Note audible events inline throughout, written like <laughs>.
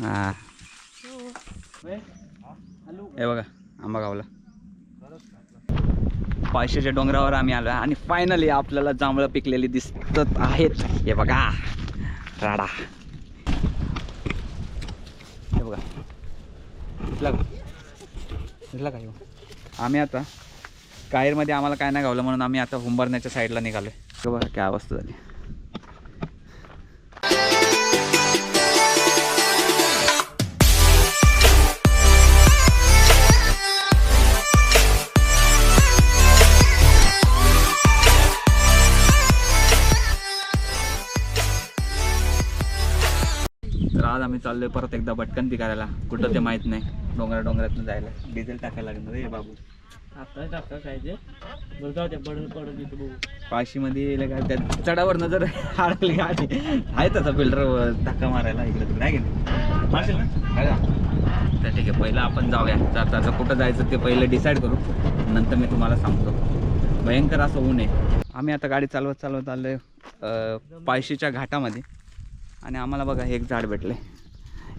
हां. हे बघा आंबा गावला. पाचशेच्या डोंगरावर आम्ही आलो आणि फायनली आपल्याला जांभळं पिकलेली दिसत आहेत. हे बघा राडा. हे बघा. दिसला दिसला का आम्ही आता कायरमध्ये आम्हाला काय नाही गावलं म्हणून आम्ही आता हुंबरण्याच्या साईडला निघालो बघा काय अवस्था झाली. आम्ही चाललोय परत एकदा भटकंती करायला. कुठं ते माहीत नाही. डोंगरा डोंगरातून जायला. डिझेल टाकायला लागणार रे बाबू. आता टाका काय ते? बरं जाऊ द्या पडून पडून येतो बघू. पाचशीमध्ये का त्या चढावर नजर <laughs> अडकली गाडी. आहे तसा फिल्टर धक्का मारायला इकडे तिकडे. आहे की नाही? मारशील ना? आहे का? तर ठीक आहे पहिलं आपण जाऊया. जाता कुठं जायचं ते पहिलं डिसाईड करू. नंतर मी तुम्हाला सांगतो. भयंकर असं ऊन आहे. आम्ही आता गाडी चालवत चालवत आलो आहे पायशीच्या घाटामध्ये. आणि आम्हाला बघा हे एक झाड भेटले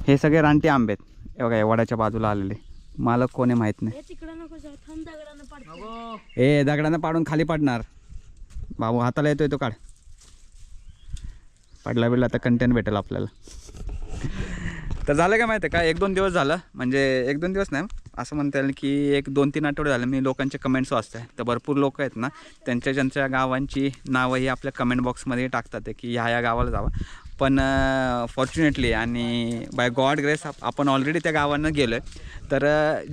हे सगळे रानटी आंबे आहेत. बघा या वडाच्या बाजूला आलेले. मालक कोणी माहीत नाही. तिकडं नको जाऊ थांब दगडानं पाडतो. नको. ए दगडानं पाडून खाली पाडणार. बाबू हाताला येतोय तो काढ. पडला बिडला तर कंटेंट भेटेल आपल्याला. तर झालं काय माहिती आहे का? एक दोन दिवस झालं. म्हणजे एक दोन दिवस नाही असं म्हणता येईल की एक दोन तीन आठवडे झाले. मी लोकांचे कमेंट्स वाचते तर भरपूर लोक आहेत ना त्यांच्या ज्यांच्या गावांची नावं ही आपल्या कमेंट बॉक्समध्ये टाकतात की ह्या ह्या गावाला जावं. पण फॉर्च्युनेटली आणि बाय गॉड ग्रेस आपण ऑलरेडी त्या गावांना गेलो आहे तर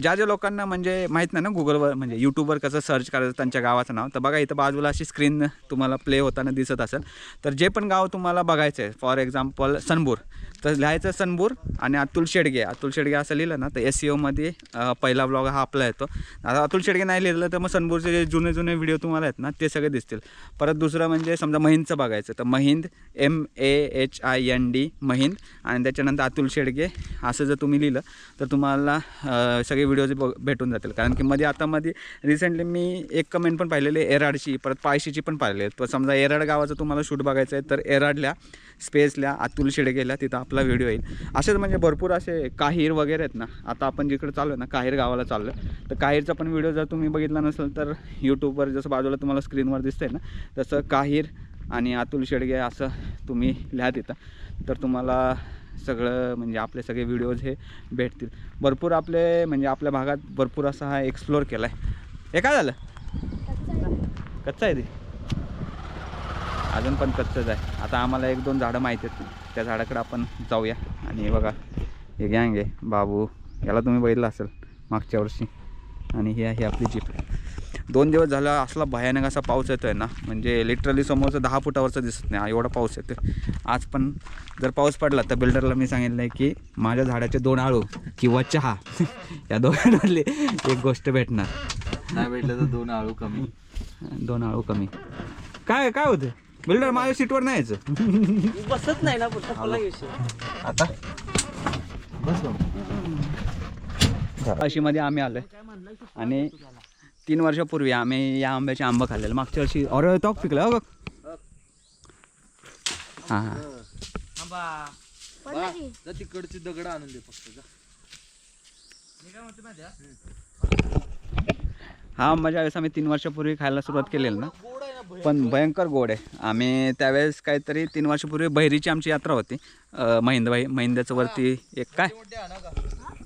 ज्या ज्या लोकांना म्हणजे माहीत नाही ना गुगलवर म्हणजे यूट्यूबवर कसं सर्च करायचं त्यांच्या गावाचं नाव तर बघा इथं बाजूला अशी स्क्रीन तुम्हाला प्ले होताना दिसत असेल. तर जे पण गाव तुम्हाला बघायचं आहे फॉर एक्झाम्पल सनबूर तर लिहायचं सनबूर आणि अतुल शेडगे अतुल शेडगे असं लिहिलं ना तर एस सी ओमध्ये पहिला ब्लॉग हा आपला येतो. आता अतुल शेडगे नाही लिहिलं तर मग सनबूरचे जे जुने जुने व्हिडिओ तुम्हाला आहेत ना ते सगळे दिसतील. परत दुसरं म्हणजे समजा महिंदचं बघायचं तर Mahind M A H I N D Mahind आणि त्याच्यानंतर अतुल शेडगे असं जर तुम्ही लिहिलं तर तुम्हाला सगळे व्हिडिओज ब भेटून जातील. कारण की मध्ये आता मध्ये रिसेंटली मी एक कमेंट पण पाहिलेली आहे एराडची परत पायशीची पण पाहिलेली तर समजा एराड गावाचं तुम्हाला शूट बघायचं आहे तर एराडल्या स्पेसल्या अतुल शेडगेला तिथं आपला व्हिडिओ येईल. असेच म्हणजे भरपूर असे काहीर वगैरे आहेत ना आता आपण जिकडे चाललो आहे ना काहीर गावाला चाललो आहे तर काहीरचा पण व्हिडिओ जर तुम्ही बघितला नसेल तर यूट्यूबवर जसं बाजूला तुम्हाला स्क्रीनवर दिसतंय ना तसं काहीर आणि अतुल शेडगे असं तुम्ही लिहा तिथं. तर तुम्हाला सगळं म्हणजे आपले सगळे व्हिडिओज हे भेटतील. भरपूर आपले म्हणजे आपल्या भागात भरपूर असा हा एक्सप्लोअर केला आहे हे काय झालं? कच्चा आहे ते. अजून पण कच्चंच आहे. आता आम्हाला एक दोन झाडं माहीत आहेत. त्या झाडाकडे आपण जाऊया. आणि बघा हे गँग आहे. बाबू याला तुम्ही बघितलं असेल मागच्या वर्षी. आणि ही आहे आपली जीप. दोन दिवस झाला असला भयानक असा पाऊस येतो आहे ना म्हणजे लिटरली समोरचं दहा फुटावरचं दिसत नाही एवढा पाऊस येतो आज पण जर पाऊस पडला तर बिल्डरला मी सांगितलं आहे की माझ्या झाडाचे दोन आळू किंवा चहा. <laughs> या दोघांमधली एक गोष्ट भेटणार. नाही भेटलं तर दोन आळू कमी. दोन आळू कमी. काय काय होतं बिल्डर माझ्या सीटवर नाही यायचं. <laughs> बसत नाही ना आता? बस अशीमध्ये आम्ही आलोय. आणि तीन वर्षापूर्वी आम्ही या आंब्याचे आंबा खाल्लेले. मागच्या वर्षी अरे तो पिकला बघ. हां हां. तिकडची दगड आणून दे फक्त जा. हा आंबा ज्यावेळेस आम्ही तीन वर्षापूर्वी खायला सुरुवात केलेली ना पण भयंकर गोड आहे. आम्ही त्यावेळेस काहीतरी तीन वर्षापूर्वी बहिरीची आमची यात्रा होती. महिंदबाई महिंद्याचं वरती एक काय?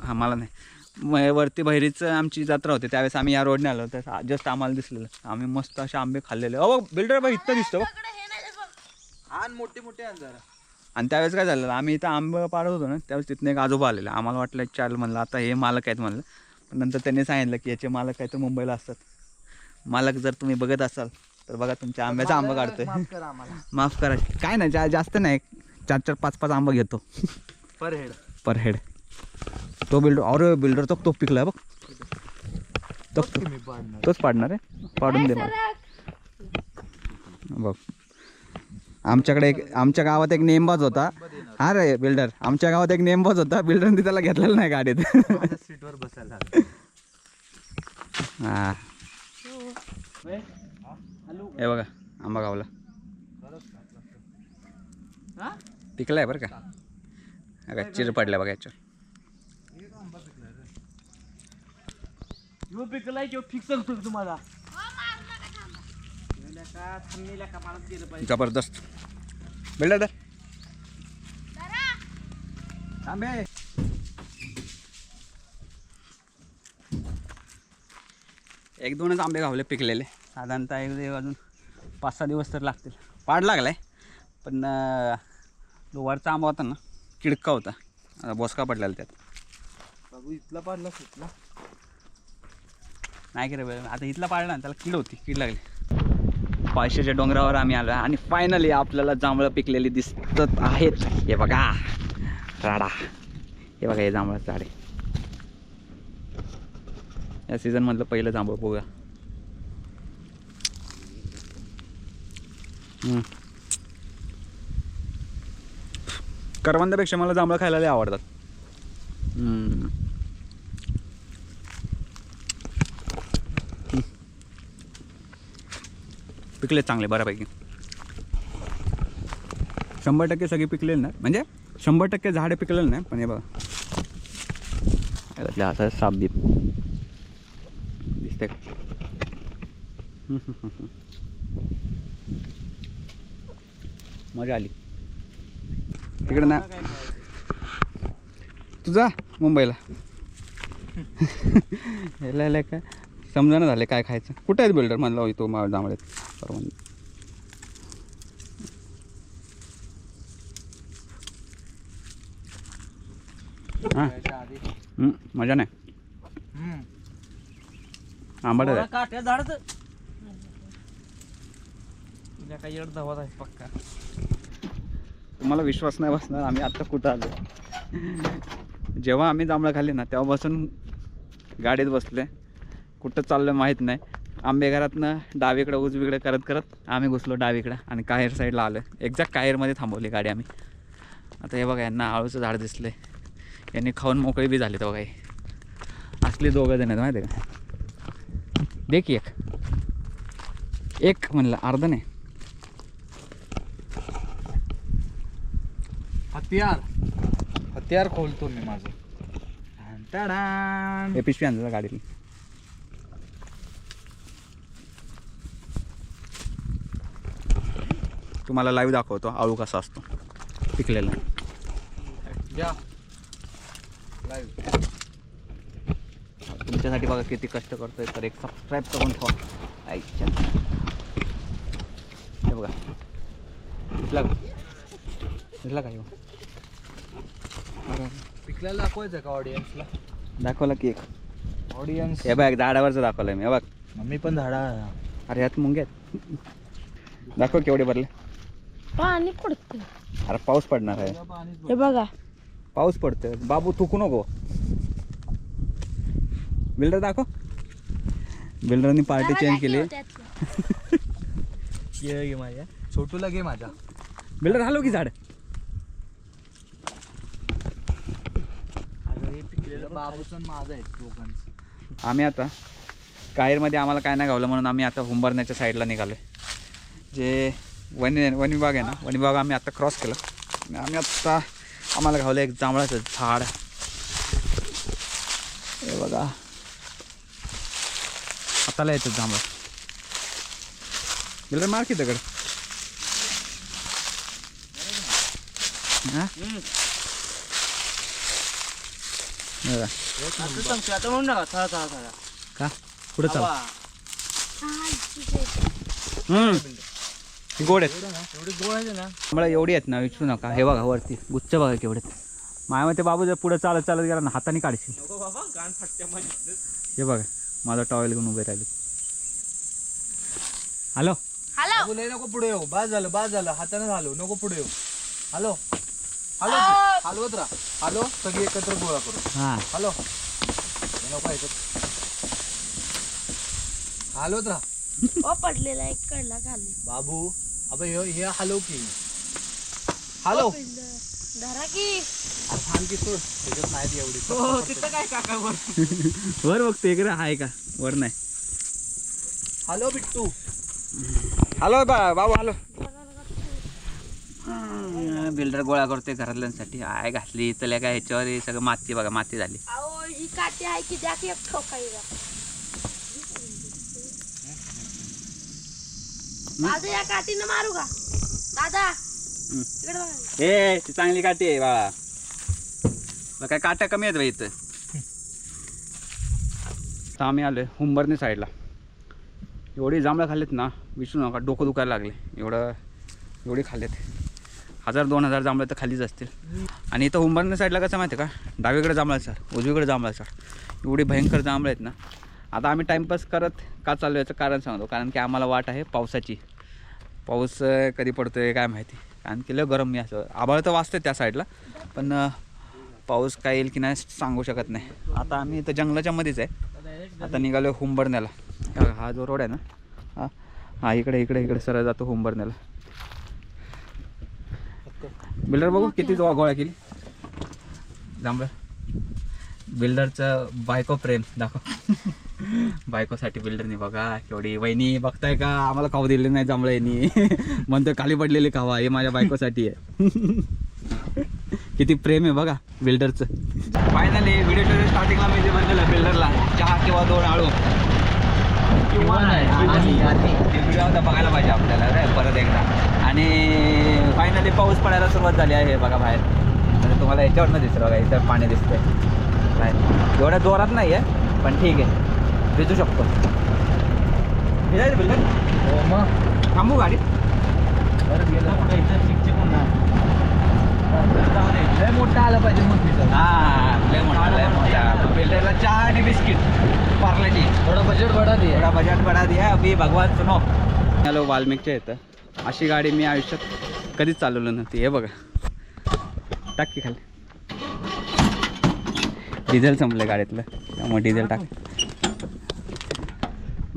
हा मला नाही. वरती बहिरीचं आमची जत्रा होती त्यावेळेस आम्ही या रोडने आलो. तर जस्ट आम्हाला दिसलेलं. आम्ही मस्त असे आंबे खाल्लेले. अहो बिल्डर बाई इथं दिसतो बघ. हे नाही बघ. आण मोठे मोठे आण त्यावेळेस काय झालं आम्ही इथं आंबे पाडत होतो ना त्यावेळेस तिथनं एक आजोबा आलेले. आम्हाला वाटलं चाल म्हणलं आता हे मालक आहेत म्हणलं. पण नंतर त्यांनी सांगितलं की याचे मालक काय तर मुंबईला असतात. मालक जर तुम्ही बघत असाल तर बघा तुमच्या आंब्याचा आंबा काढतोय. माफ करा आम्हाला. <laughs> माफ करा. काय नाही जा जास्त नाही. चार चार पाच पाच आंबा घेतो. Per head. Per head. तो बिल्डर अरे बिल्डर तो तो पिकलाय बघ. तो. तोच पाडणार आहे. पाडून दे बघ. आमच्याकडे एक आमच्या गावात एक नेमबाज होता. हा रे बिल्डर आमच्या गावात एक नेमबाज होता. बिल्डरने त्याला घेतलेलं नाही गाडीत. सीटवर बसायला हा. हे बघा आंबा गावला. पिकलाय बरं का? काय चिर पडल्या बघा याच्यावर. यो पिकलाय फिक्स सांगतो मी तुम्हाला गेल्या का थांबलेल्या का मला गेलं पाहिजे जबरदस्त. बिल्डर दर थांबे. एक दोनच आंबे गावले पिकलेले. साधारणतः एक अजून पाच सहा दिवस तर लागतील. पाड लागलाय पण अं, जो वरचा आंबा होता ना किडका होता. आता बोसका पडलेला त्यात. बाबू इथला पाडला सुटला. नाही की रे आता इथला पाळला ना त्याला कीड होती कीड लागली. पाचशेच्या डोंगरावर आम्ही आलो आणि फायनली आपल्याला जांभळं पिकलेली दिसत आहेत. हे बघा. राडा. हे बघा हे जांभळं झाड. आहे या सीझनमधलं पहिलं जांभळ बघा करवंदापेक्षा मला जांभळं खायला लय आवडतात. पिकले चांगले बऱ्यापैकी. शंभर टक्के सगळे पिकलेले नाही. म्हणजे शंभर टक्के झाडे पिकलेले नाही पण हे बघा. आता साप बीप दिसते. <laughs> मजा आली. तिकडे ना तुझा मुंबईला. <laughs> याला काय समजानं झाले काय खायचं. कुठे आहेत बिल्डर म्हणलं तो मा जांभळेत. परवानगी हां मजा नाही आंबट आहे काट्या झाडच तुझ्या काही धावत आहे पक्का तुम्हाला विश्वास नाही बसणार आम्ही आत्ता कुठं आलो जेव्हा आम्ही जांभळं खाल्ली ना तेव्हापासून गाडीत बसले कुठं चाललं माहीत नाही आंबे घरातनं डावीकडं उजवीकडे करत करत आम्ही घुसलो डावीकडं आणि काहेर साईडला आलो एक्झॅक्ट काहेरमध्ये थांबवली गाडी आम्ही. आता हे बघा यांना आळूचं झाड दिसले यांनी खाऊन मोकळी बी झाली तर बघा हे. असली दोघं जण आहेत माहिती आहे का? दे की एक. एक म्हणलं अर्ध नाही. हत्यार. हत्यार खोलतो मी माझं. पिशवी आणलं गाडीतली तुम्हाला लाईव्ह दाखवतो. आळू कसा असतो. पिकलेला. या. तुमच्यासाठी बघा किती कष्ट करतोय तर एक सबस्क्राईब करून ठेवा. आईच्या हे बघा. दिसला का दिसला का ह्यो? पिकल्याला दाखवायचं का ऑडियन्सला दाखवला की एक. ऑडियन्स हे बघ झाडावरचं दाखवलंय मी. हे बघ. मी पण झाडा. अरे यात मुंगे आहेत. दाखव केवढे भरले. पाणी पडतं अरे पाऊस पडणार आहे. हे बघा. पाऊस पडतोय. बाबू थुकू नको. बिल्डर दाखव. बिल्डरनी पार्टी चेंज केली. घे माझ्या. छोटूला घे माझ्या. बिल्डर हलव की झाड. माझं आहे आम्ही आता काहीरमध्ये आम्हाला काय नाही गावलं म्हणून आम्ही आता हुंबरण्याच्या साईडला निघालो जे वन वन विभाग आहे ना वन विभाग आम्ही आता क्रॉस केलं. आणि आम्ही आत्ता आम्हाला गावलं एक जांभळाचं झाड. हे बघा. हाताला येतं जांभळ. बिल्डर मार की दगड हा? बघा. असं सांगतो आता म्हणून नका थळा थळा थळा का? पुढे चाल. गोड आहेत. एवढे गोळ आहे ना. मला एवढी आहेत ना विचारू नका. हे बघा वरती गुच्छ बघा केवढे माया ते बाबू जर पुढे चालत चालत गेला ना हाताने काढशील. नको बाबा गाण फाटत्या माझी हे बघा माझा टॉवेल घेऊन उभे राहिले. हॅलो हॅलो नको पुढे येऊ. बाद झालं बाद झालं. हाताने झालो. नको पुढे येऊ. हॅलो हॅलो हलवत राहा. हॅलो सगळी एकत्र गोळा करू. हां. हॅलो हे नको ऐकत. हलवत राहा. ओ पडलेला एक कडला खाली बाबू अबे हे हे हलव की। हॅलो। धरा की। थांब की सोड त्याच्यात नाही एवढी. हो तिथं काय काका वर? <laughs> वर बघतो इकडे आहे का? वर नाही. हॅलो बिट्टू. हॅलो बा बाबू हॅलो. बिल्डर गोळा करतोय घरातल्यांसाठी. आय घातली इथल्या काय ह्याच्यावर हे सगळं माती बघा माती झाली. अहो ही काठी आहे की द्या की एक ठोकायला दादा या काठीनं मारू का? दादा इकडे बघा. ए ती चांगली काठी आहे बाळा. काय काट्या कमी आहेत बा इथं. तर आम्ही आलोय हुंबर्नी साईडला. एवढी जांभळं खाल्लेत ना विसरू नका डोकं दुखायला लागले. एवढं एवढी खाल्लेत. हजार दोन हजार जांभळं तर खालीच असतील. आणि इथं हुंबर्नी साईडला कसं माहिती आहे का? डावीकडे जांभळा सर. उजवीकडे जांभळा सर. एवढी भयंकर जांभळं आहेत ना. आता आम्ही टाईमपास करत का चालू याचं कारण सांगतो. कारण की आम्हाला वाट आहे पावसाची. पाऊस कधी पडतो आहे काय माहिती. कारण की लय गरम मी असं. आभाळ तर वाजते त्या साईडला. पण पाऊस काय येईल की नाही सांगू शकत नाही. आता आम्ही इथं जंगलाच्या मध्येच आहे. आता निघालो हुंबरण्याला. हा- जो रोड आहे ना हा हा इकडे इकडे इकडे सरळ जातो हुंबरण्याला. बिल्डर बघू किती गोळा केली. जांभळ बिल्डरचं बायको प्रेम दाखव. बायकोसाठी बिल्डरनी बघा केवढी वहिनी बघताय का? आम्हाला खाऊ दिले नाही जांभळं यांनी. <laughs> म्हणतोय खाली पडलेली खावा हे माझ्या बायकोसाठी आहे. <laughs> किती प्रेम आहे बघा बिल्डरचं फायनली व्हिडिओच्या स्टार्टिंगला मी जे म्हणलेलं बिल्डरला चहा किंवा दोन आळू किंवा नाही व्हिडिओ बघायला पाहिजे आपल्याला रे परत एकदा. आणि फायनली पाऊस पडायला सुरुवात झाली आहे बघा बाहेर. तुम्हाला याच्यावरनं दिसलं बघा इथं पाणी दिसतंय. बाहेर. एवढ्या जोरात नाही आहे पण ठीक आहे. भिजू शकतो. भिजायचं बिल्डर हो मग. थांबू गाडी परत गेलं. कुठं इथं? चिकचिकून लय मोठा आला पाहिजे मग तिथं. हा लय मोठा लय मोठा. बिल्डरला चहा आणि बिस्किट पार्लाची थोडं बजेट बडा दे. थोडा बजाट बडा दिया अभी भगवान सुनो. हॅलो वाल्मिकच्या इथं. अशी गाडी मी आयुष्यात कधीच चालवलं नव्हती. हे बघा. टाक की खाली. डिझेल संपलं गाडीतलं. त्यामुळे डिझेल टाक.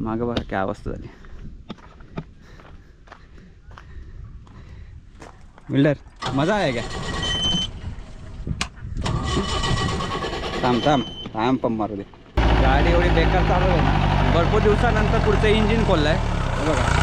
मागं बघा काय अवस्था झाली. बिल्डर मजा आहे का? थांब थांब थांब पंप मारू दे. गाडी एवढी बेकार चालू आहे ना. भरपूर दिवसानंतर पुढचं इंजिन खोललं आहे बघा.